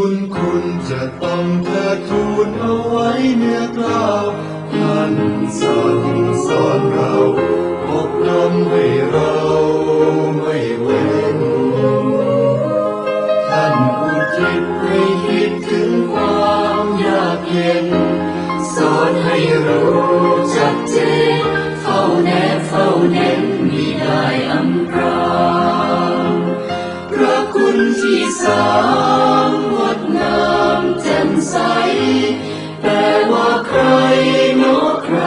บุญคุณจะต้องเทิดทูนเอาไว้เนื้อกล้าวท่านสอนสอนเราอบรมให้เราไม่เว้น ท่านอุทิศให้คิดถึงความยากเย็น สอนให้รู้จักเจนเฝ้าแนบเฝ้าเน้นมีได้อำพรางพระคุณที่สางดงามแจ่ม ใส แต่ว่าใครเนอะใคร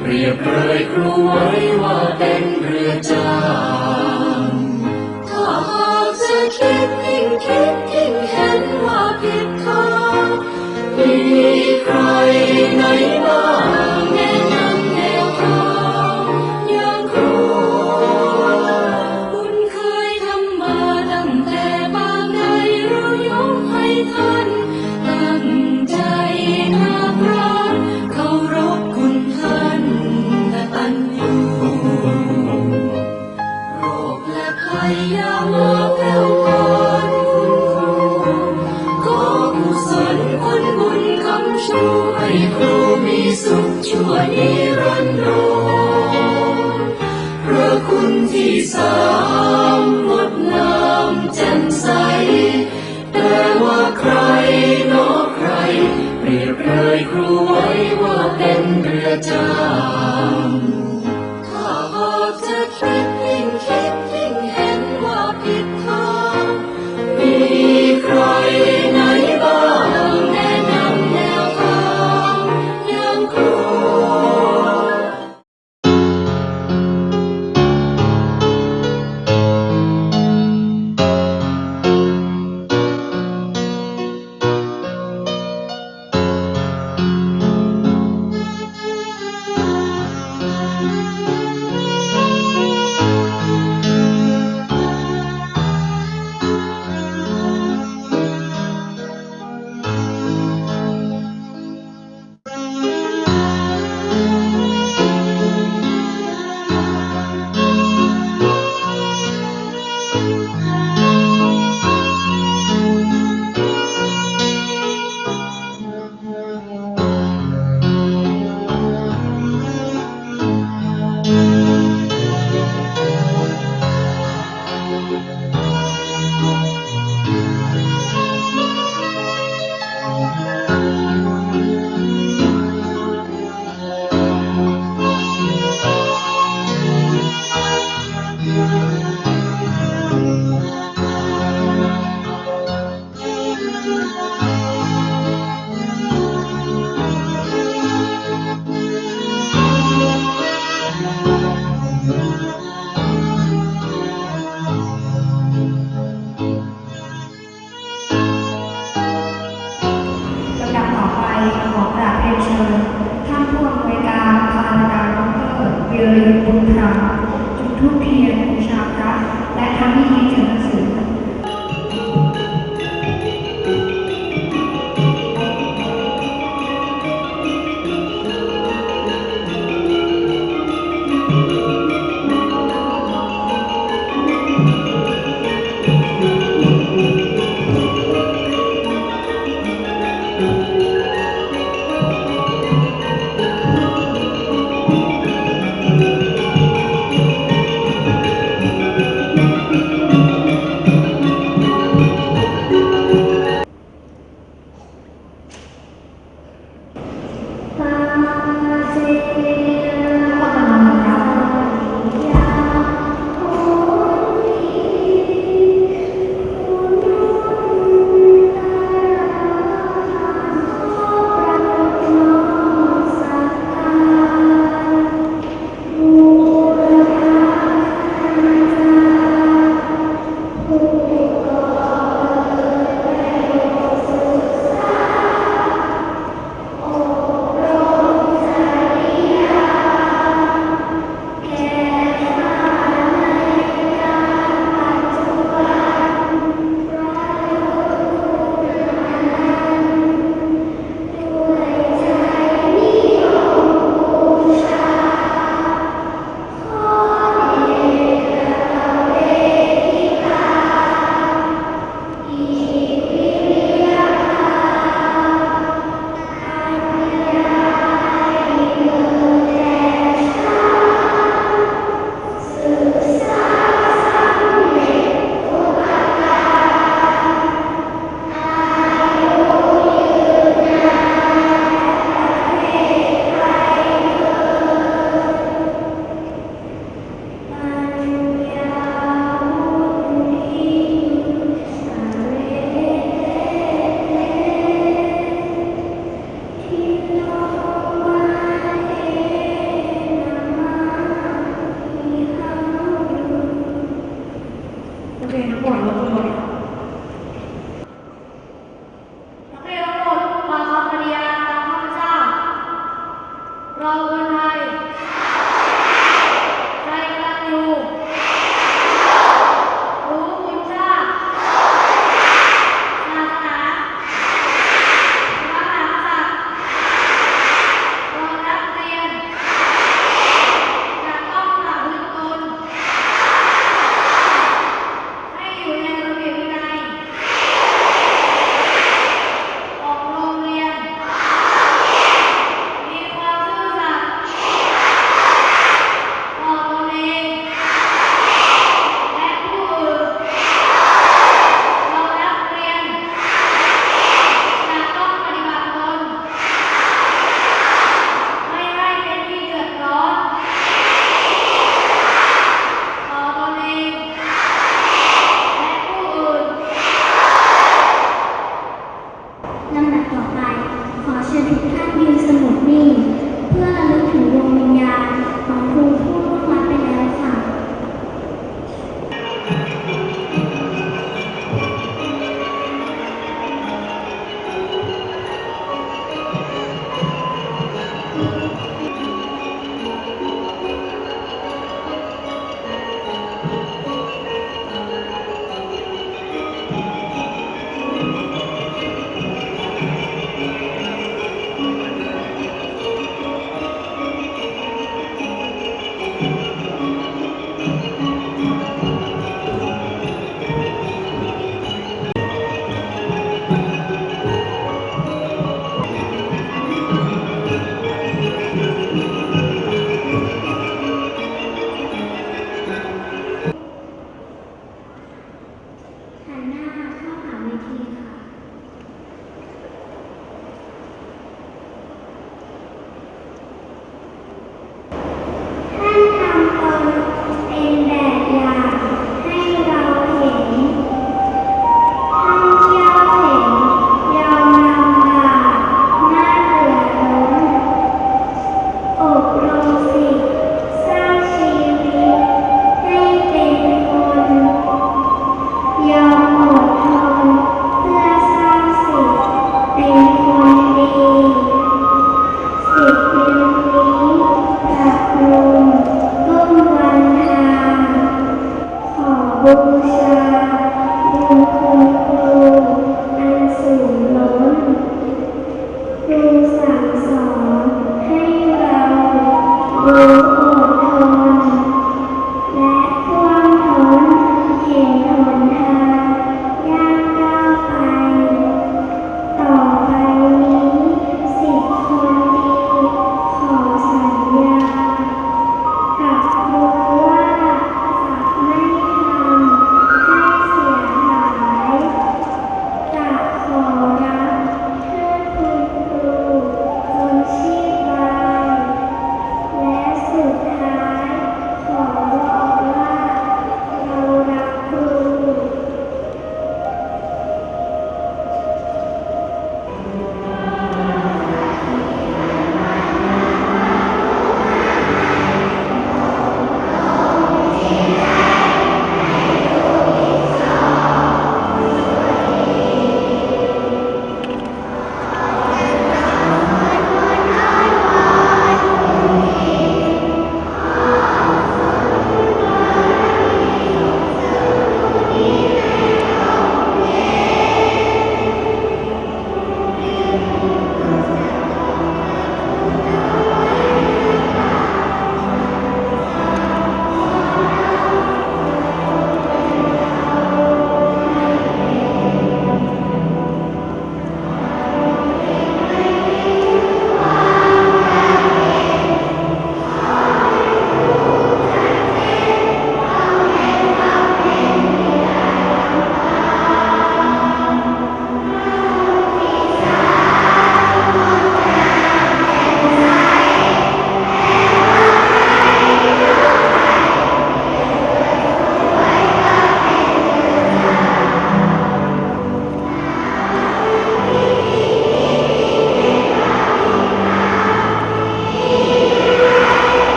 เปรียบเลยครูไว้ว่าเป็นเรือจางถ้าหากจะคิดยิ่งคิดยิ่งเห็นว่าผิดทางมีใครไหนบ้าง ชูให้ครูมีสุขชั่วนิรันดรพระคุณที่สามงดงามแจ่มใส แต่ว่าใครนอกใครเปรียบเลยครูไว้ว่าเป็นเรือจา เดินบุญธรรมจุดทูปเทียนบูชาพระและทำพิธีเจริญหนัง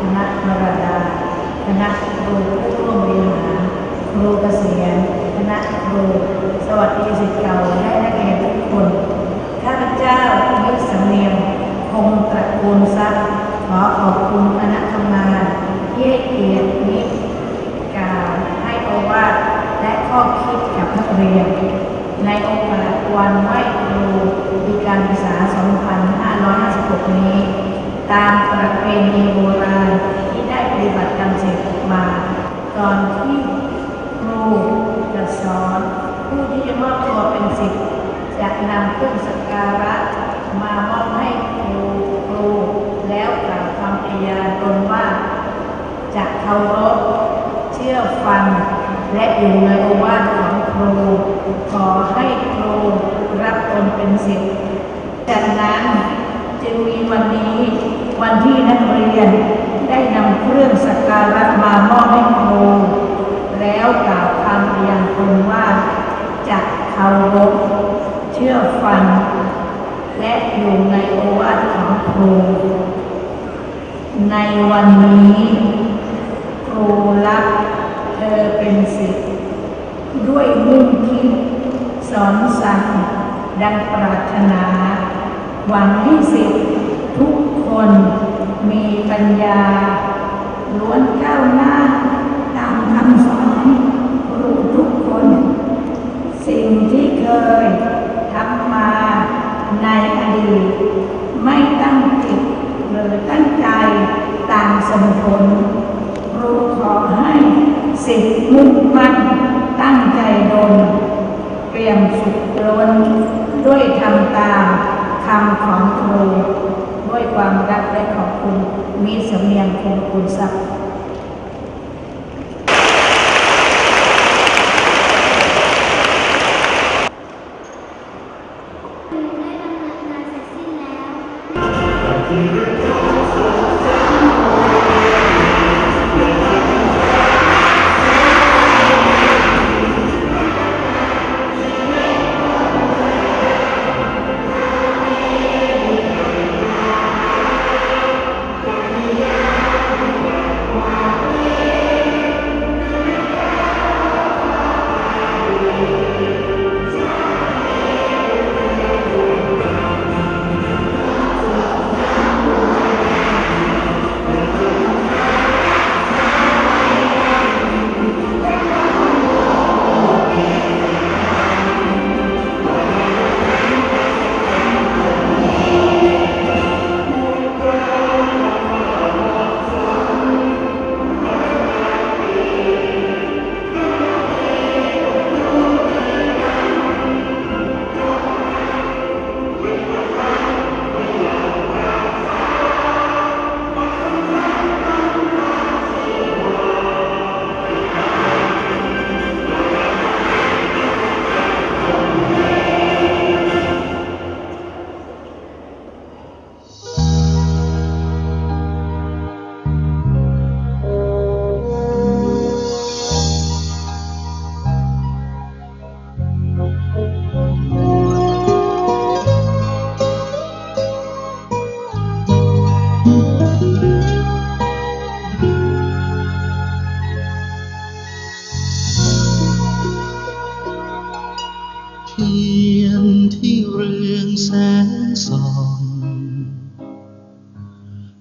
คณะมรดา คณะครูผู้ร่วมบริหารครูเกษียณคณะครูสวัสดีศิษย์เก่าและนักเรียนทุกคนข้าพเจ้ายุทธสำเนียงคงตระกูลทรัพย์ขอขอบคุณคณะทำงานที่ให้เกียรตินิกล่าวให้โอวาทและข้อคิดกับนักเรียน ในโอกาสวันไหว้ครูปีการศึกษา 2556 นี้ ตามประเพณีโบราณที่ได้ปฏิบัติกันเสร็จมาก่อนที่ครูจะสอนผู้ที่จะมอบตัวเป็นศิษย์จะนำเครื่องสักการะมามอบให้ครูครูแล้วกล่าวคำปฏิญาณตนว่าจะเคารพเชื่อฟังและอยู่ในโอวาทของครูขอให้ครูรับตนเป็นศิษย์จากนั้นจึงมีวันนี้ วันที่นักเรียนได้นำเครื่องสักการะมามอบให้ครูแล้วกล่าวคำเรียนตนว่าจะเคารพเชื่อฟัง และอยู่ในโอวาทของครู ในวันนี้ ครูรับเธอเป็นศิษย์ด้วยมุ่งคิดสอนสั่งดังปรารถนา หวังให้ศิษย์ทุกค คนมีปัญญา ล้วนก้าวหน้า ตามคำสอนครูทุกคน สิ่งที่เคยทำมาในอดีต ไม่ตั้งจิตหรือตั้งใจตามสมผลครูขอให้สิทธิ์มุ่งมั่นตั้งใจดนเตรียมสุดล้นด้วยทำตามคำของครู ด้วยความรักและขอบคุณ มีสำเนียงคงคุณศักดิ์ งส่อง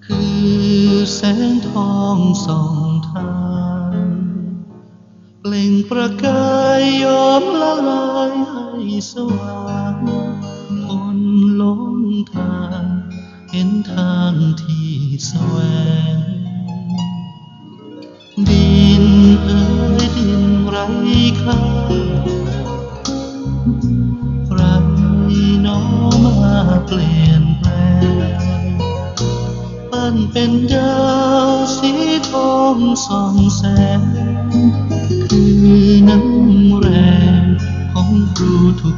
คือแสงทองส่องทางเปล่งประกายยอมละลายให้สว่างคนหลงทางเห็นทางที่แสวง ดินเอ่ยดินไร้ค่า เป็นดาวสีทองส่องแสง คือน้ำแรงของครูทุก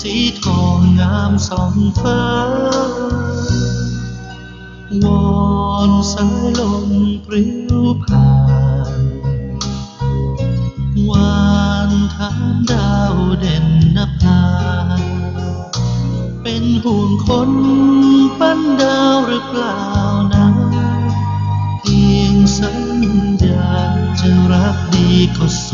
สีทองงามสองฟ้าวอนสายลมปลิวผ่านวานทางดาวเด่นนภาเป็นห่วงคนปั้นดาวหรือเปล่านะเพียงสัญญาจะรักดีก็สุ